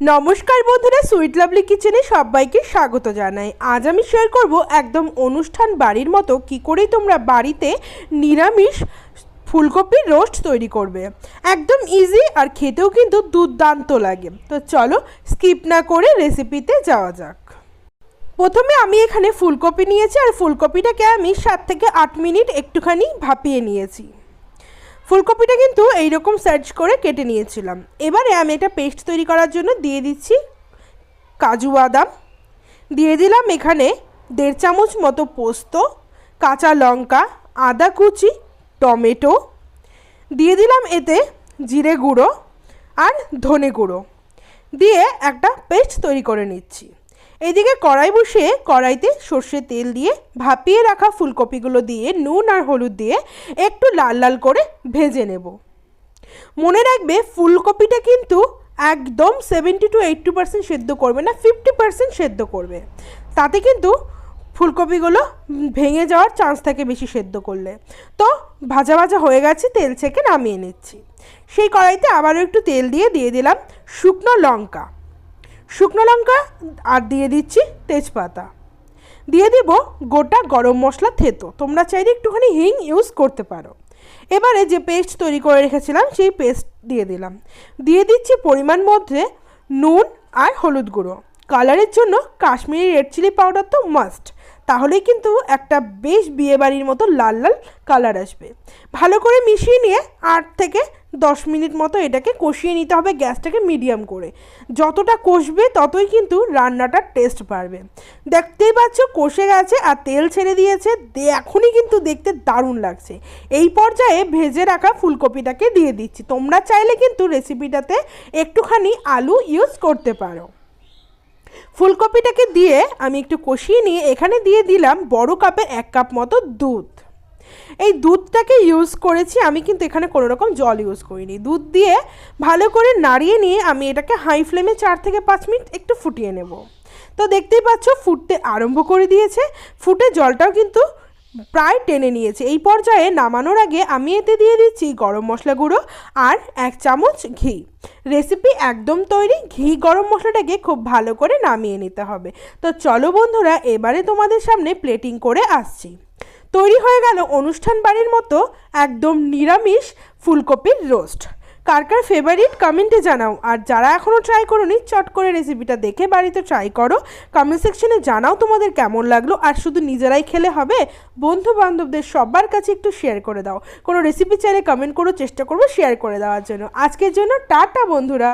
নমস্কার বন্ধুরা, sweet lovely কিচেনে সবাইকে স্বাগত জানাই। আজ আমি শেয়ার করব একদম অনুষ্ঠান বাড়ির মতো কি করেই তোমরা বাড়িতে নিরামিষ ফুলকপির রোস্ট তৈরি করবে। একদম ইজি আর খেতেও কিন্তু দুর্দান্ত লাগে। তো চলো স্কিপ না করে রেসিপিতে যাওয়া যাক। প্রথমে আমি এখানে ফুলকপি নিয়েছি আর ফুলকপিটাকে আমি সাত থেকে আট মিনিট একটুখানি ভাপিয়ে নিয়েছি। ফুলকপিটা কিন্তু এইরকম সার্চ করে কেটে নিয়েছিলাম। এবারে আমি একটা পেস্ট তৈরি করার জন্য দিয়ে দিচ্ছি কাজু বাদাম। দিয়ে দিলাম এখানে দেড় চামচ মতো পোস্ত, কাঁচা লঙ্কা, আদা কুচি, টমেটো। দিয়ে দিলাম এতে জিরে গুঁড়ো আর ধনে গুঁড়ো। দিয়ে একটা পেস্ট তৈরি করে নিচ্ছি। এইদিকে কড়াই বসিয়ে কড়াইতে সর্ষে তেল দিয়ে ভাপিয়ে রাখা ফুলকপিগুলো দিয়ে নুন আর হলুদ দিয়ে একটু লাল লাল করে ভেজে নেব। মনে রাখবে ফুলকপিটা কিন্তু একদম সেভেন্টি টু এইট্টি পার্সেন্ট সেদ্ধ করবে না ফিফটি পার্সেন্ট সেদ্ধ করবে। তাতে কিন্তু ফুলকপিগুলো ভেঙে যাওয়ার চান্স থাকে বেশি সেদ্ধ করলে। তো ভাজা ভাজা হয়ে গেছে, তেল ছেঁকে নামিয়ে নিচ্ছি। সেই কড়াইতে আবারও একটু তেল দিয়ে দিয়ে দিলাম শুকনো লঙ্কা। শুকনো লঙ্কা আর দিয়ে দিচ্ছি তেজপাতা। দিয়ে দিব গোটা গরম মশলা থেতো। তোমরা চাইলে একটুখানি হিং ইউজ করতে পারো। এবারে যে পেস্ট তৈরি করে রেখেছিলাম, সেই পেস্ট দিয়ে দিলাম। দিয়ে দিচ্ছি পরিমাণ মধ্যে নুন আর হলুদ গুঁড়ো। কালারের জন্য কাশ্মীরি রেড চিলি পাউডার তো মাস্ট তাহলেই কিন্তু একটা বেশ বিয়েবাড়ির মতো লাল লাল কালার আসবে। ভালো করে মিশিয়ে নিয়ে আট থেকে দশ মিনিট মতো এটাকে কষিয়ে নিতে হবে গ্যাসটাকে মিডিয়াম করে। যতটা কষবে ততই কিন্তু রান্নাটার টেস্ট বাড়বে। দেখতেই পাচ্ছ কষে গেছে আর তেল ছেড়ে দিয়েছে। দে- এখনই কিন্তু দেখতে দারুণ লাগছে। এই পর্যায়ে ভেজে রাখা ফুলকপিটাকে দিয়ে দিচ্ছি। তোমরা চাইলে কিন্তু রেসিপিটাতে একটুখানি আলু ইউজ করতে পারো। ফুলকপিটাকে দিয়ে আমি একটু কষিয়ে নিয়ে এখানে দিয়ে দিলাম বড় কাপের এক কাপ মতো দুধ। এই দুধটাকে ইউজ করেছি, আমি কিন্তু এখানে কোনো রকম জল ইউজ করিনি। দুধ দিয়ে ভালো করে নাড়িয়ে নিয়ে আমি এটাকে হাই ফ্লেমে চার থেকে পাঁচ মিনিট একটু ফুটিয়ে নেব। তো দেখতেই পাচ্ছ, ফুটতে আরম্ভ করে দিয়েছে। ফুটে জলটাও কিন্তু প্রায় টেনে নিয়েছে। এই পর্যায়ে নামানোর আগে আমি এতে দিয়ে দিচ্ছি গরম মশলা গুঁড়ো আর এক চামচ ঘি। রেসিপি একদম তৈরি, ঘি গরম মশলাটাকে খুব ভালো করে নামিয়ে নিতে হবে। তো চলো বন্ধুরা, এবারে তোমাদের সামনে প্লেটিং করে আসছি। তৈরি হয়ে গেল অনুষ্ঠান বাড়ির মতো একদম নিরামিষ ফুলকপির রোস্ট। কার কার ফেভারিট কমেন্টে জানাও। আর যারা এখনও ট্রাই করোনি, চট করে রেসিপিটা দেখে বাড়িতে ট্রাই করো। কমেন্ট সেকশনে জানাও তোমাদের কেমন লাগল। আর শুধু নিজেরাই খেলে হবে বন্ধু বান্ধবদের সবার কাছে একটু শেয়ার করে দাও। কোনো রেসিপি চাইলে কমেন্ট করো, চেষ্টা করব শেয়ার করে দেওয়ার জন্য। আজকের জন্য টাটা, বন্ধুরা।